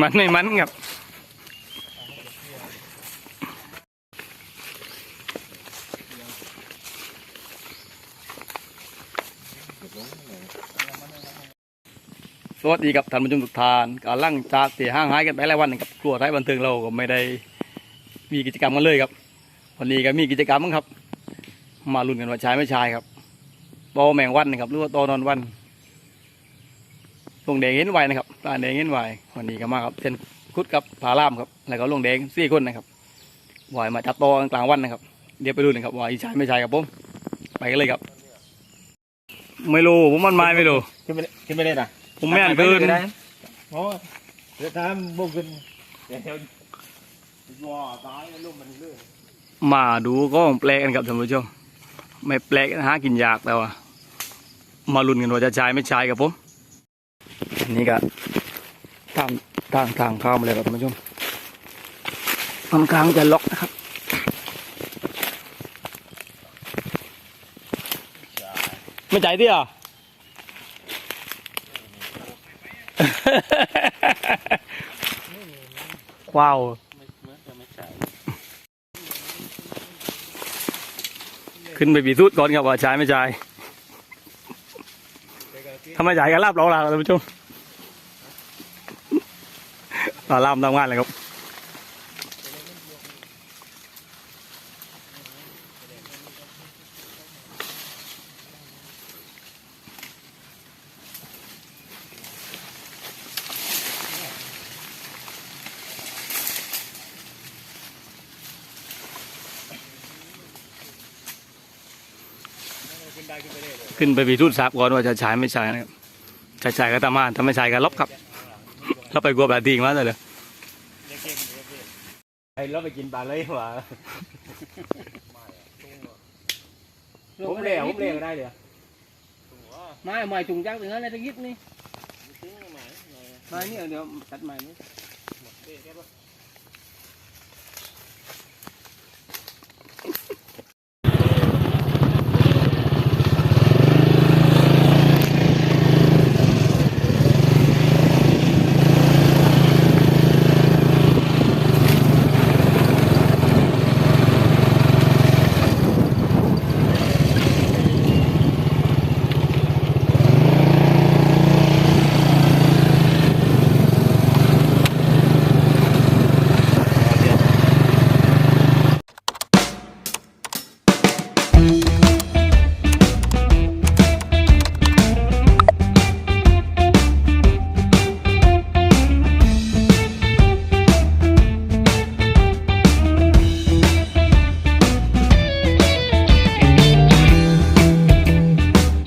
มันไม่มันครับสวัสดีครับท่านผู้ชมทุกท่านกำลังจากเสียห้างหายกันไปหลายวันนะครับครัวไทยบันเทิงเราก็ไม่ได้มีกิจกรรมกันเลยครับ วันนี้ก็มีกิจกรรมมั้งครับ มาลุ้นกันว่าชายไม่ชายครับโตแมงวันนะครับหรือว่าโตนอนวัน ลงแดงเห็นไวนะครับตาแดงเห็นไววันนี้ก็มาครับเช่นคุดกับผาล่ามครับแล้วก็ลงแดงสี่คนนะครับวายมาจับตอกลางวันนะครับเดี๋ยวไปดูนะครับว่าอีชายไม่ชายครับผมไปกันเลยครับ ไม่รู้ผมมันไม้ไม่รู้ขึ้นไปขึ้นไปเลยนะผมไม่อ่านคืนโอ้เดี๋ยวตามบุกขึ้นเดี๋ยวว้าตายลูกมันเลื่อนมาดูก็แปลกกันครับท่านผู้ชมไม่แปลกนะหากินยากแต่ว่ามาลุ้นกันว่าจะชายไม่ชายกับผมอั นี้ก็ทางทางทางเข้ามาเลยครับท่านผู้ชมค่อนข้างจะล็อกนะครับไม่ใจ่ายที่อะว้าวขึ้นไปปีสูจน์ก่อนครับว่าใช้ไม่ใช้ถ้าไมใช้ก็รับเรองลาครับท่านผู้ชม ลาลามทำงานเลยครับขึ้นไปปีสูจน์ทราบก่อนว่าจะใช้ไม่ใช้นะครับจะใช้ก็ตามมาถ้าไม่ใช้ก็ลบครับ ลบไปกลัวแบบดีมาเลยไอ้เราไปกินปลาเลยว่ะผมเลี้ยงผมเลี้ยงได้เลยไม่หมายถุงจักถึงนั้นเลยตะกี้นี่ไม่เนี่ยเดี๋ยวตัดใหม่นี่